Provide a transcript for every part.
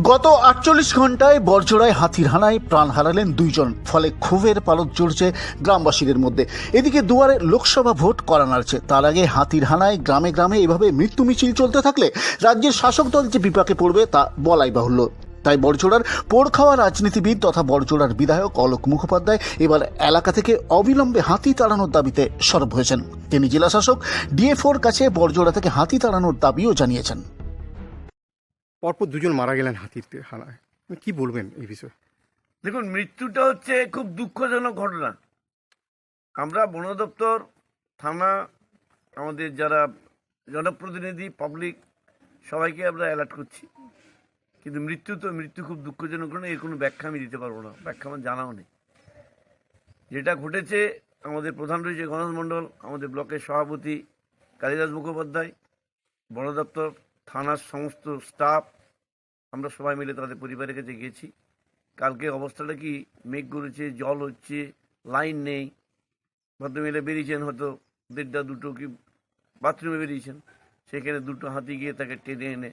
গত আটচল্লিশ ঘন্টায় বরজোড়ায় হাতির হানায় প্রাণ হারালেন দুইজন, ফলে ক্ষোভের পালক চড়ছে গ্রামবাসীদের মধ্যে। এদিকে দুয়ারে লোকসভা ভোট করা নাড়ছে। তার আগে হাতির হানায় গ্রামে গ্রামে এভাবে মৃত্যু মিছিল চলতে থাকলে রাজ্যের শাসক দল যে বিপাকে পড়বে তা বলাই বাহুল্য। তাই বড়জোড়ার পোড় খাওয়া রাজনীতিবিদ তথা বড়জোড়ার বিধায়ক অলোক মুখোপাধ্যায় এবার এলাকা থেকে অবিলম্বে হাতি তাড়ানোর দাবিতে সরব হয়েছেন। তিনি জেলা শাসক ডিএফওর কাছে বড়জোড়া থেকে হাতি তাড়ানোর দাবিও জানিয়েছেন। পরপর দুজন মারা গেলেন হাতির হানায়। কি বলবেন এই বিষয়ে? দেখুন, মৃত্যুটা হচ্ছে খুব দুঃখজনক ঘটনা। আমরা বন দপ্তর, থানা, আমাদের যারা জনপ্রতিনিধি পাবলিক সবাইকে আমরা অ্যালার্ট করছি। কিন্তু মৃত্যু তো, মৃত্যু খুব দুঃখজনক ঘটনা, এর কোনো ব্যাখ্যা আমি দিতে পারব না। ব্যাখ্যা আমার জানাও নেই। যেটা ঘটেছে, আমাদের প্রধান রয়েছে গণেশ মণ্ডল, আমাদের ব্লকের সভাপতি কালিদাস মুখোপাধ্যায়, বন দপ্তর থানার সমস্ত স্টাফ আমরা সবাই মিলে তাদের পরিবারের কাছে গেছি কালকে অবস্থাটা কি? মেঘ করেছে, জল হচ্ছে, লাইন নেই। ভদ্রমহিলা বেরিয়েছেন হয়তো দেড়টা, দুটো কি বাথরুমে বেরিয়েছেন। সেখানে দুটো হাতি গিয়ে তাকে টেনে এনে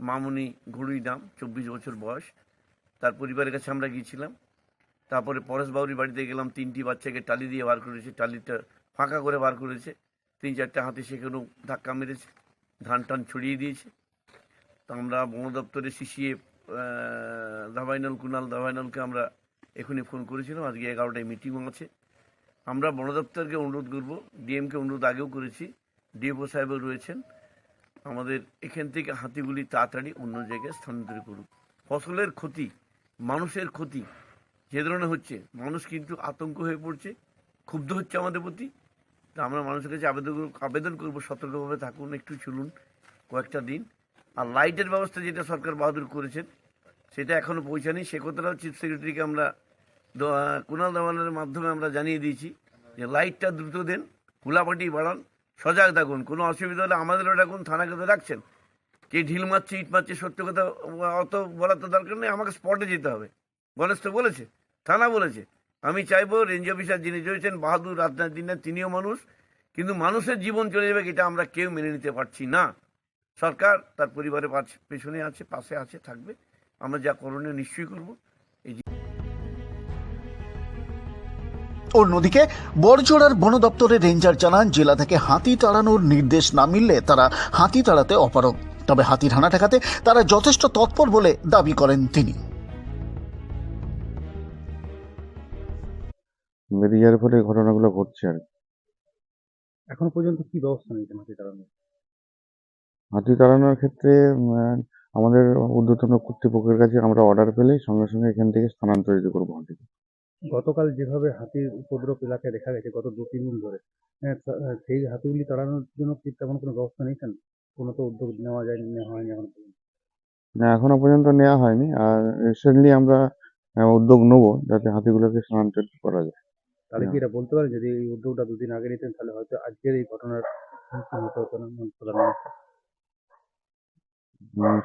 মামুনি ঘুড়ি দাম, চব্বিশ বছর বয়স। তার পরিবারের কাছে আমরা গিয়েছিলাম। তারপরে পরেশ বাবুরির বাড়িতে গেলাম, তিনটি বাচ্চাকে টালি দিয়ে বার করেছে। টালিটা ফাঁকা করে বার করেছে। তিন চারটে হাতি সেখানেও ধাক্কা মেরেছে। ধান টান ছড়িয়ে দিয়েছে। তো আমরা বন দপ্তরে শিশিয়ে দাবাইনল কুনাল দাবাইনলকে আমরা এখনই ফোন করেছিলাম। আজকে এগারোটায় মিটিংও আছে। আমরা বন দপ্তরকে অনুরোধ করব, ডিএমকে অনুরোধ আগেও করেছি, ডিএফও সাহেবও রয়েছেন। আমাদের এখান থেকে হাতিগুলি তাড়াতাড়ি অন্য জায়গায় স্থানান্তর করুক। ফসলের ক্ষতি, মানুষের ক্ষতি যে ধরনের হচ্ছে, মানুষ কিন্তু আতঙ্ক হয়ে পড়ছে, ক্ষুব্ধ হচ্ছে আমাদের প্রতি। তা আমরা মানুষের কাছে আবেদন আবেদন করব, সতর্কভাবে থাকুন, একটু চলুন কয়েকটা দিন। আর লাইটের ব্যবস্থা যেটা সরকার বাহাদুর করেছেন, সেটা এখনও পৌঁছানি সে কথাটাও চিফ সেক্রেটারিকে আমরা কুণাল দাওয়ানের মাধ্যমে আমরা জানিয়ে দিয়েছি যে লাইটটা দ্রুত দেন কুলাপাটি বাড়ান, সজাগ থাকুন। কোনো অসুবিধা হলে আমাদেরও ডাকুন, থানাকে তো ডাকছেন। কে ঢিল মারছে, ইট মারছে, সত্য কথা, অত বলার তো দরকার নেই, আমাকে স্পটে যেতে হবে। গণেশ তো বলেছে, থানা বলেছে। আমি চাইব রেঞ্জ অফিসার যিনি রয়েছেন, বাহাদুর রাজনাথ তিনিও মানুষ, কিন্তু মানুষের জীবন চলে যাবে এটা আমরা কেউ মেনে নিতে পারছি না। সরকার তার পরিবারের পেছনে আছে, পাশে আছে, থাকবে। আমরা যা করণীয় নিশ্চয়ই করব। অন্যদিকে, বড়জোড়ার বন দপ্তরের রেঞ্জার জানান জেলা থেকে হাতি তাড়ানোর নির্দেশ না মিললে তারা হাতি তাড়াতে অপারগ। তবে হাতির হানা ঠেকাতে তারা যথেষ্ট তৎপর বলে দাবি করেন তিনি। যাওয়ার ফলে এই ঘটনাগুলো ঘটছে আর কি। এখন পর্যন্ত কি ব্যবস্থা নিয়েছেন হাতি তাড়ানোর? হাতি তাড়ানোর ক্ষেত্রে আহ, আমাদের ঊর্ধ্বতন কর্তৃপক্ষের কাছে আমরা অর্ডার পেলে সঙ্গে সঙ্গে এখান থেকে স্থানান্তরিত করব হাতিকে গতকাল যেভাবে হাতির উপদ্রব এলাকায় দেখা গেছে গত দু তিন দিন ধরে হ্যাঁ, তা- আহ, সেই হাতিগুলি তাড়ানোর জন্য কি তেমন কোনো ব্যবস্থা নিয়েছেন কোনো? তো উদ্যোগ নেওয়া যায়নি নেওয়া হয়নি এখন পর্যন্ত। না এখনও পর্যন্ত নেওয়া হয়নি। আর রিসেন্টলি আমরা আহ, উদ্যোগ নেব যাতে হাতিগুলোকে স্থানান্তরিত করা যায়। তাহলে কি এটা বলতে পারেন? যদি এই উদ্যোগটা দুদিন আগে নিতেন তাহলে হয়তো আজকের এই ঘটনার হতে হতো না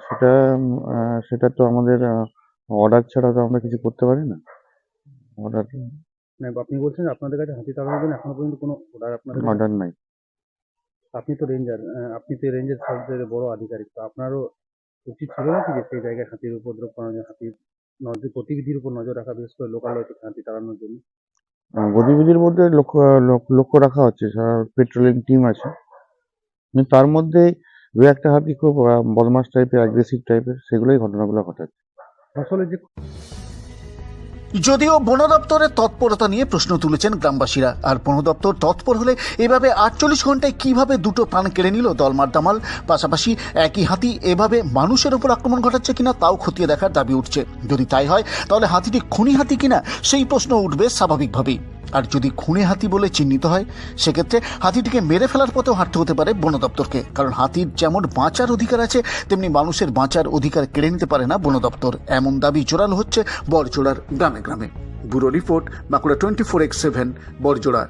সেটা সেটা তো আমাদের অর্ডার ছাড়া তো আমরা কিছু করতে পারি না। অর্ডার মানে আপনি বলছেন আপনাদের কাছে হাতি তাড়ানোর জন্য এখনও পর্যন্ত কোনো অর্ডার আপনাদের অর্ডার নাই। আপনি তো রেঞ্জার আপনি তো রেঞ্জের সবচেয়ে বড় আধিকারিক তো আপনারও উচিত ছিল না কি যে সেই জায়গায় হাতির উপদ্রব করানো হাতির নজর গতিবিধির উপর নজর রাখা বিশেষ করে লোকাল হাতি তাড়ানোর জন্য? গতিবিধির মধ্যে লক্ষ্য লক্ষ্য- রাখা হচ্ছে পেট্রোলিং টিম আছে। তার মধ্যে দু একটা হাতি খুব বদমাস টাইপের অ্যাগ্রেসিভ টাইপের সেগুলোই ঘটনাগুলো ঘটাচ্ছে। ফসলের যে যদিও বন দপ্তরের তৎপরতা নিয়ে প্রশ্ন তুলেছেন গ্রামবাসীরা। আর বন দপ্তর তৎপর হলে এভাবে আটচল্লিশ ঘন্টায় কীভাবে দুটো প্রাণ কেড়ে নিল দলমার দামাল? পাশাপাশি একই হাতি এভাবে মানুষের উপর আক্রমণ ঘটাচ্ছে কিনা তাও খতিয়ে দেখার দাবি উঠছে। যদি তাই হয়, তাহলে হাতিটি খুনি হাতি কিনা? সেই প্রশ্ন উঠবে স্বাভাবিকভাবেই। আর যদি খুনে হাতি বলে চিহ্নিত হয়, সেক্ষেত্রে হাতিটিকে মেরে ফেলার পথেও হাঁটতে হতে পারে বন দপ্তরকে। কারণ হাতির যেমন বাঁচার অধিকার আছে, তেমনি মানুষের বাঁচার অধিকার কেড়ে নিতে পারে না বন দপ্তর। এমন দাবি জোরালো হচ্ছে বড়জোড়ার গ্রামে গ্রামে। Bureau report Bankura twenty four X seven Barjora